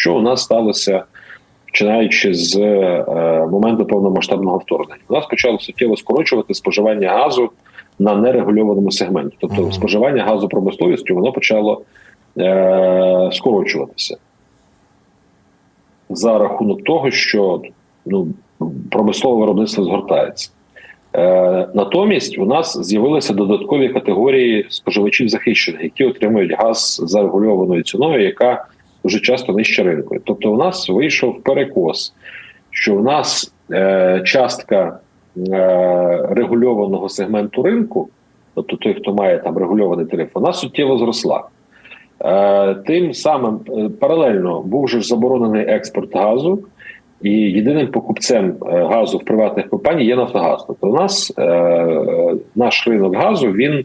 Що у нас сталося починаючи з е, моменту повномасштабного вторгнення? У нас почало суттєво скорочувати споживання газу на нерегульованому сегменті, тобто споживання газу промисловістю воно почало е, скорочуватися за рахунок того, що ну, промислове виробництво згортається. Е, натомість у нас з'явилися додаткові категорії споживачів захищених, які отримують газ за регульованою ціною, яка дуже часто нижче ринку. Тобто, у нас вийшов перекос, що у нас е, частка е, регульованого сегменту ринку, тобто той, хто має там регульований тариф, вона суттєво зросла. Е, тим самим е, паралельно був же заборонений експорт газу. І єдиним покупцем е, газу в приватних компаній є Нафтогаз. Тобто у нас е, наш ринок газу він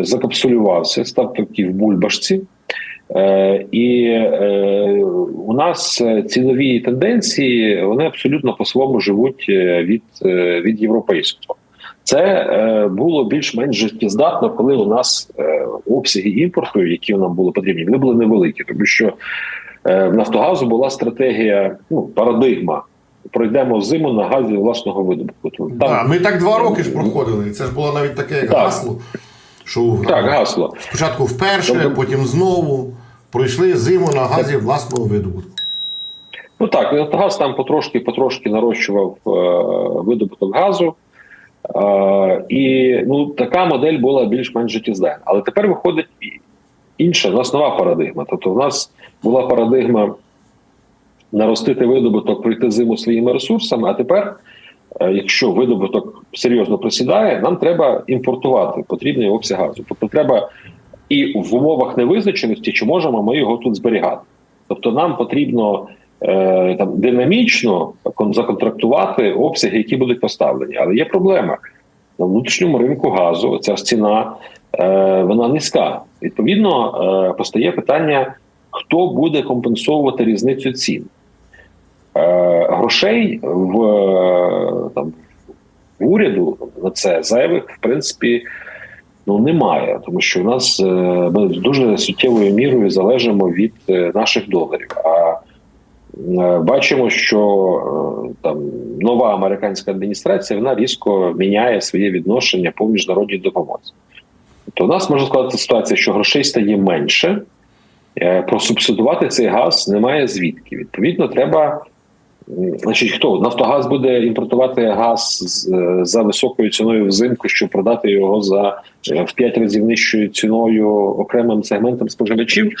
закапсулювався, став такий в бульбашці. Е, і е, у нас е, цінові тенденції вони абсолютно по-своєму живуть від, від європейського. Це було більш-менш життєздатно, коли у нас обсяги імпорту, які нам були потрібні, вони були невеликі, тому що В Нафтогазу була стратегія, ну парадигма. Пройдемо зиму на газі власного видобутку. Там, Да, ми так два роки ж проходили. Це ж було навіть таке як Так. гасло. Що Так, гасло. спочатку вперше, Тобто- потім знову пройшли зиму на газі власного видобутку. Ну так, Нафтогаз там потрошки потрошки нарощував е, видобуток газу. Е, і ну, така модель була більш-менш життєздатна. Але тепер виходить інша, у нас нова парадигма. Тобто, у нас була парадигма наростити видобуток, пройти зиму своїми ресурсами. А тепер, е, якщо видобуток серйозно просідає, нам треба імпортувати потрібний обсяг газу. Тобто, треба і в умовах невизначеності, чи можемо ми його тут зберігати. Тобто, нам потрібно е, там динамічно законтрактувати обсяги, які будуть поставлені. Але є проблема на внутрішньому ринку газу. Ця ціна е, вона низька. Відповідно, е, постає питання, хто буде компенсовувати різницю цін. Е, грошей в е, там в уряду на це зайвих, в принципі, ну немає, тому що у нас е, ми дуже суттєвою мірою залежимо від е, наших доларів. А е, бачимо, що там нова американська адміністрація вона різко міняє своє відношення по міжнародній допомозі. Тобто у нас може складати ситуація, що грошей стає менше. Просубсидувати цей газ немає звідки. Відповідно, треба. Значить, хто Нафтогаз буде імпортувати газ е, за високою ціною взимку, щоб продати його за е, в 5 разів нижчою ціною окремим сегментам споживачів.